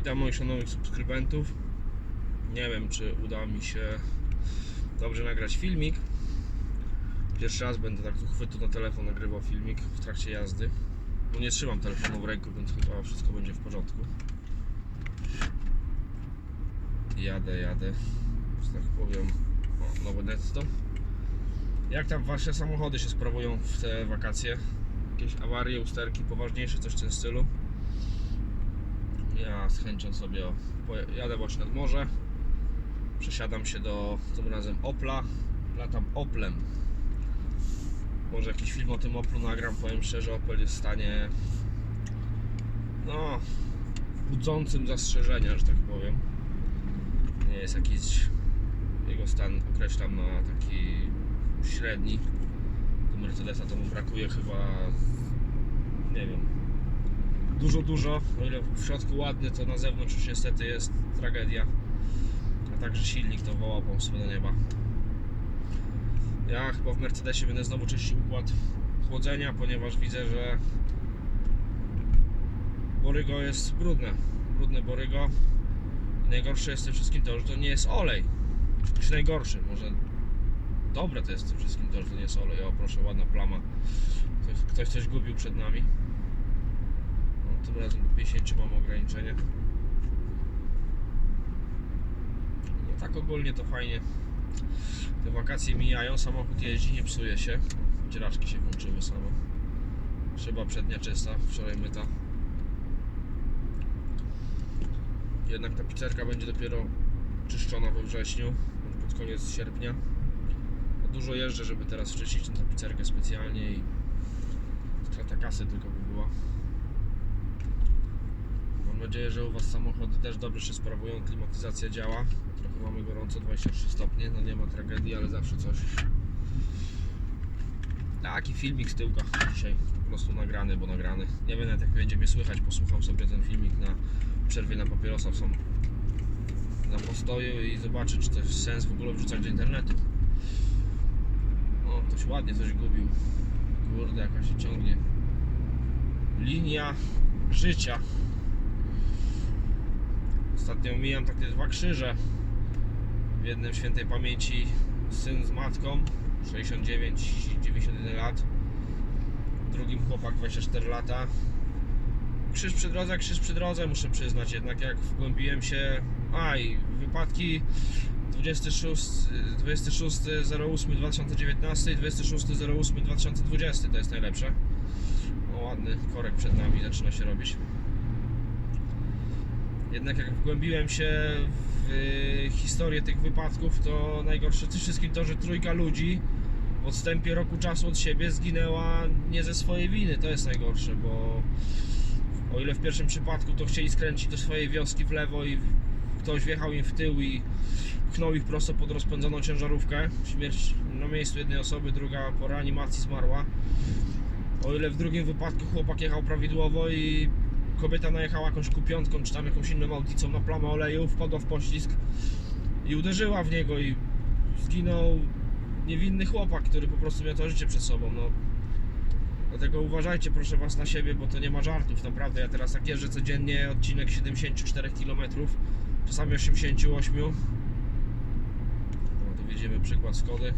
Witam moich szanownych subskrybentów. Nie wiem, czy uda mi się dobrze nagrać filmik. Pierwszy raz będę tak z uchwytu na telefon nagrywał filmik w trakcie jazdy. Bo nie trzymam telefonu w ręku, więc chyba wszystko będzie w porządku. Jadę, jadę. Że tak powiem, o, nowe netto. Jak tam wasze samochody się sprawują w te wakacje? Jakieś awarie, usterki poważniejsze, coś w tym stylu? Ja z chęcią sobie jadę właśnie nad morze. Przesiadam się do tym razem Opla. Latam Oplem. Może jakiś film o tym Oplu nagram. Powiem szczerze, Opel jest w stanie no budzącym zastrzeżenia, że tak powiem. Nie jest jakiś jego stan określam na taki średni. Do Mercedesa to mu brakuje chyba nie wiem dużo, dużo. O ile w środku ładny, to na zewnątrz już niestety jest tragedia. A także silnik to woła pomstwo do nieba. Ja chyba w Mercedesie będę znowu czyścił układ chłodzenia, ponieważ widzę, że borygo jest brudne. Brudne borygo. I najgorsze jest w tym wszystkim to, że to nie jest olej. Czy najgorszy, może dobre to jest w tym wszystkim to, że to nie jest olej. O proszę, ładna plama. Ktoś, ktoś coś gubił przed nami. Tym razem do 50 mam ograniczenie. No tak ogólnie to fajnie. Te wakacje mijają, samochód jeździ, nie psuje się. Wycieraczki się włączyły samo. Szyba przednia czysta, wczoraj myta. Jednak ta pizzerka będzie dopiero czyszczona we wrześniu, pod koniec sierpnia. No dużo jeżdżę, żeby teraz wczyścić tę pizzerkę specjalnie i strata kasy tylko by była. Mam nadzieję, że u Was samochody też dobrze się sprawują, klimatyzacja działa. Trochę mamy gorąco, 23 stopnie, no nie ma tragedii, ale zawsze coś. Taki filmik z tyłka dzisiaj po prostu nagrany, bo nagrany. Nie wiem nawet jak będzie mnie słychać, posłucham sobie ten filmik na przerwie na papierosa w sam na postoju i zobaczę czy to jest sens w ogóle wrzucać do internetu. O, ktoś ładnie coś gubił. Kurde, jakaś się ciągnie. Linia życia. Ostatnio mijam takie dwa krzyże. W jednym świętej pamięci syn z matką, 69 i 91 lat. W drugim chłopak 24 lata. Krzyż przy drodze, krzyż przy drodze, muszę przyznać. Jednak jak wgłębiłem się. A i wypadki 26 26 08 2019 i 26 08 2020 to jest najlepsze. O, ładny korek przed nami zaczyna się robić. Jednak jak wgłębiłem się w y, historię tych wypadków, to najgorsze w tym wszystkim to, że trójka ludzi w odstępie roku czasu od siebie zginęła nie ze swojej winy. To jest najgorsze, bo o ile w pierwszym przypadku to chcieli skręcić do swojej wioski w lewo i ktoś wjechał im w tył i pchnął ich prosto pod rozpędzoną ciężarówkę. Śmierć na miejscu jednej osoby, druga po reanimacji zmarła. O ile w drugim wypadku chłopak jechał prawidłowo i kobieta najechała jakąś kupiątką czy tam jakąś inną audicą na plamę oleju, wpadła w poślizg i uderzyła w niego i zginął niewinny chłopak, który po prostu miał to życie przed sobą. No. Dlatego uważajcie proszę Was na siebie, bo to nie ma żartów, naprawdę. Ja teraz tak jeżdżę codziennie odcinek 74 km, czasami 88. No tu widzimy przykład Skody.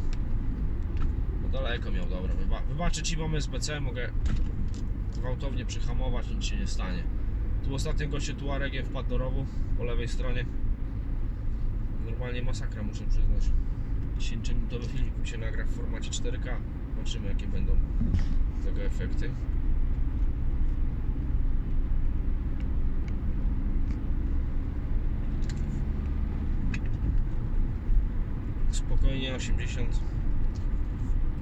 No daleko miał, dobra. Wyba wybaczę Ci, mamy SBC, mogę gwałtownie przyhamować, nic się nie stanie. Tu ostatnio gościu Tuaregiem wpadł do rowu po lewej stronie. Normalnie masakra, muszę przyznać. 10-minutowy filmik mi się nagra w formacie 4K. Zobaczymy jakie będą tego efekty. Spokojnie 80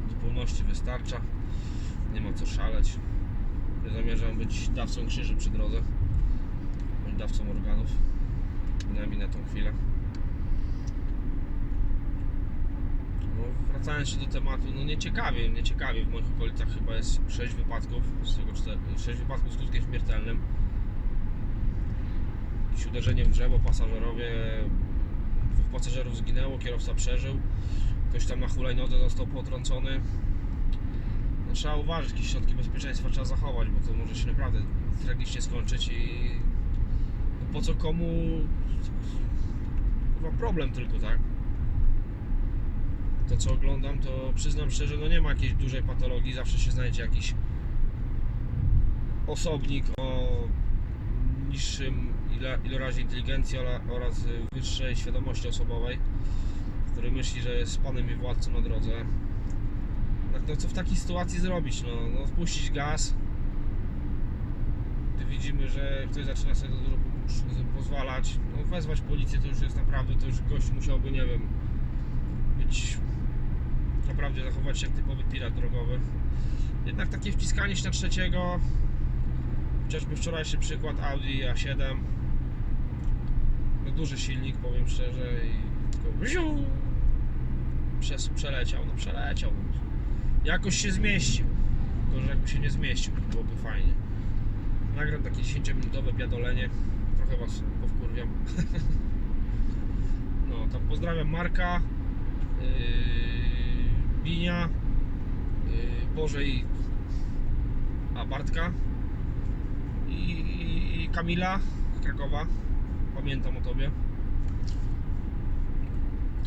do pełności wystarcza. Nie ma co szaleć. Nie zamierzam być dawcą krzyży przy drodze. Bądź dawcą organów. Przynajmniej na tą chwilę. No, wracając się do tematu, no nieciekawie, nieciekawie. W moich okolicach chyba jest 6 wypadków, z tego 4, 6 wypadków z skutkiem śmiertelnym. Jakieś uderzenie w drzewo, pasażerowie, dwóch pasażerów zginęło, kierowca przeżył. Ktoś tam na hulajnodze został potrącony. Trzeba uważać, jakieś środki bezpieczeństwa trzeba zachować, bo to może się naprawdę tragicznie skończyć i no, po co komu chyba problem tylko, tak? To co oglądam, to przyznam szczerze, no nie ma jakiejś dużej patologii, zawsze się znajdzie jakiś osobnik o niższym ilo- ilorazie inteligencji oraz wyższej świadomości osobowej, który myśli, że jest panem i władcą na drodze. No, co w takiej sytuacji zrobić? No, no spuścić gaz. Gdy widzimy, że ktoś zaczyna sobie dużo po- pozwalać, no wezwać policję to już jest naprawdę, to już gość musiałby, nie wiem, być naprawdę zachować się jak typowy pirat drogowy. Jednak takie wciskanie się na trzeciego, chociażby wczorajszy przykład Audi A7, no duży silnik, powiem szczerze, i tylko wziu, przeleciał, no przeleciał. Jakoś się zmieścił, tylko że jakby się nie zmieścił, to byłoby fajnie. Nagram takie 10-minutowe biadolenie, trochę was powkurwiam. No, tam pozdrawiam Marka, yy, Binia, yy, Bożej, a Bartka i, i, i Kamila z Krakowa. Pamiętam o tobie.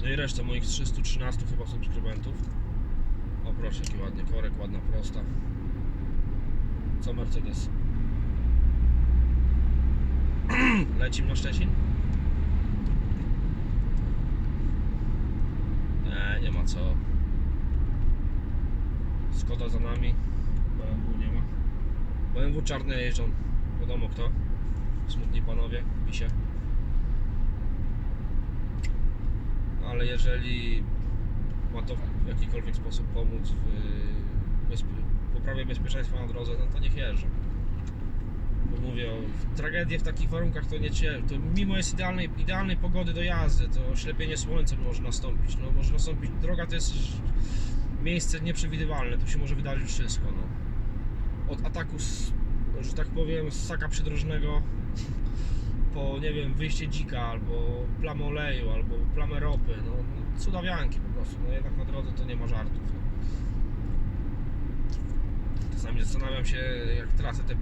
No i resztę moich 313 chyba subskrybentów. Proszę, jaki ładny korek, ładna prosta. Co Mercedes? Lecim na Szczecin? Nie, nie ma co. Skoda za nami. BMW nie ma. BMW czarne jeżdżą. Wiadomo kto. Smutni panowie, pisie. Ale jeżeli ma to w jakikolwiek sposób pomóc w bezpie- poprawie bezpieczeństwa na drodze, no to niech jeżdżą. Bo mówię, tragedie w takich warunkach to nie to mimo jest idealnej, idealnej pogody do jazdy, to oślepienie słońcem może nastąpić. No może nastąpić, droga to jest miejsce nieprzewidywalne, tu się może wydarzyć wszystko. No. Od ataku, z, że tak powiem, z saka przydrożnego nie wiem, wyjście dzika, albo plamę oleju, albo plamę ropy, no, no cudawianki po prostu, no jednak na drodze to nie ma żartów. No. Czasami zastanawiam się, jak tracę te,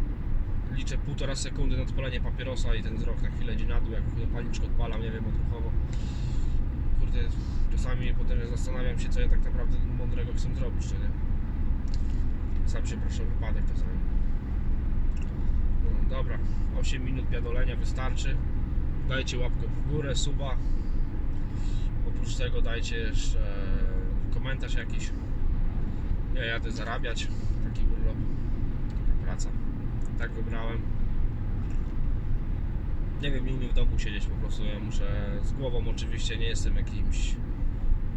liczę półtora sekundy na odpalenie papierosa i ten wzrok na chwilę idzie na dół, jak paliczkę odpalam, nie wiem, odruchowo. Kurde, czasami potem zastanawiam się, co ja tak naprawdę mądrego chcę zrobić, czy nie? Sam się proszę o wypadek czasami. Dobra, 8 minut biadolenia wystarczy. Dajcie łapkę w górę, suba. Oprócz tego dajcie jeszcze komentarz jakiś. Ja jadę zarabiać. Taki urlop, taka praca. Tak wybrałem. Nie wiem, umiem w domu siedzieć po prostu. Ja muszę z głową oczywiście nie jestem jakimś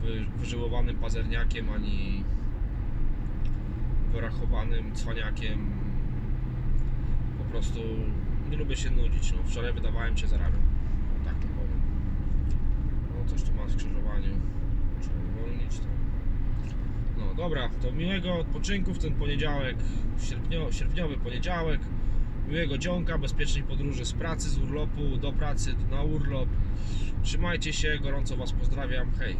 wy, wyżyłowanym pazerniakiem ani wyrachowanym cwaniakiem prostu nie lubię się nudzić. No, wczoraj wydawałem się zarabiam. Tak to powiem. No coś tu ma w skrzyżowaniu. Muszę uwolnić to. No dobra, to miłego odpoczynku w ten poniedziałek, sierpnio, sierpniowy poniedziałek. Miłego dzionka, bezpiecznej podróży z pracy, z urlopu, do pracy, na urlop. Trzymajcie się, gorąco Was pozdrawiam. Hej.